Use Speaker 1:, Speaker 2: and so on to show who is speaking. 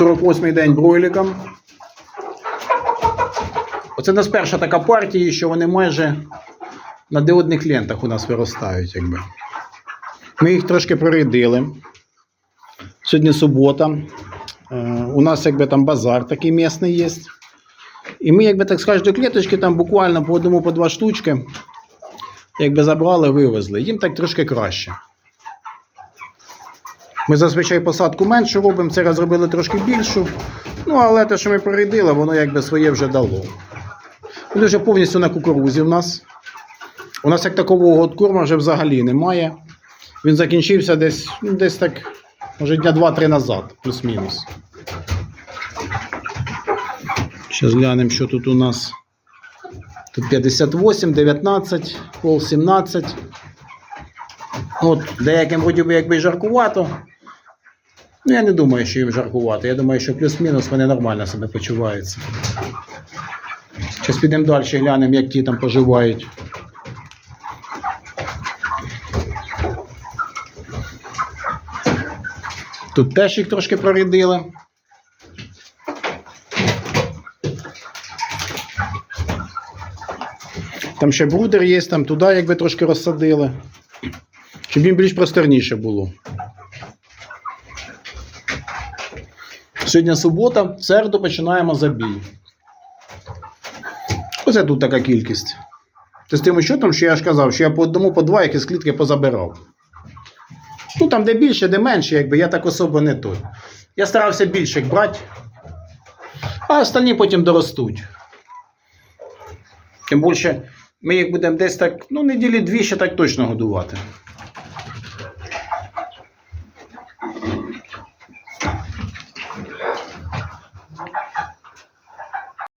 Speaker 1: 48-й день бройлікам. Оце у нас перша така партія, що вони майже на диодних лентах у нас виростають. Якби. Ми їх трошки прорядили. Сьогодні субота. Е, У нас якби там базар такий місний є. І ми, якби так з кожної клеточки, там буквально по одному, по два штучки, якби забрали, вивезли. Їм так трошки краще. Ми зазвичай посадку меншу робимо, це раз зробили трошки більшу. Ну, але те, що ми прорядили, воно якби своє вже дало. Вони вже повністю на кукурузі в нас. У нас як такового корма вже взагалі немає. Він закінчився десь, ну, десь так, може, дня 2-3 назад, плюс-мінус. Зараз глянемо, що тут у нас. Тут 58, 19, кол 17. От, деяким вроді би якби жаркувато. Ну, я не думаю, що їм жаркувато. Я думаю, що плюс-мінус вони нормально себе почуваються. Зараз підемо далі, глянемо, як ті там поживають. Тут теж їх трошки прорядили. Там ще брудер є, там туди якби трошки розсадили. Щоб їм більш просторніше було. Сьогодні субота, в середу починаємо забій. Оце тут така кількість. Це з тим що що я ж казав, що я по одному, по два якісь клітки позабирав. Ну там де більше, де менше, якби я так особо не той. Я старався більше брати, а остальні потім доростуть. Тим більше ми їх будемо десь так, ну, неділі дві ще так точно годувати.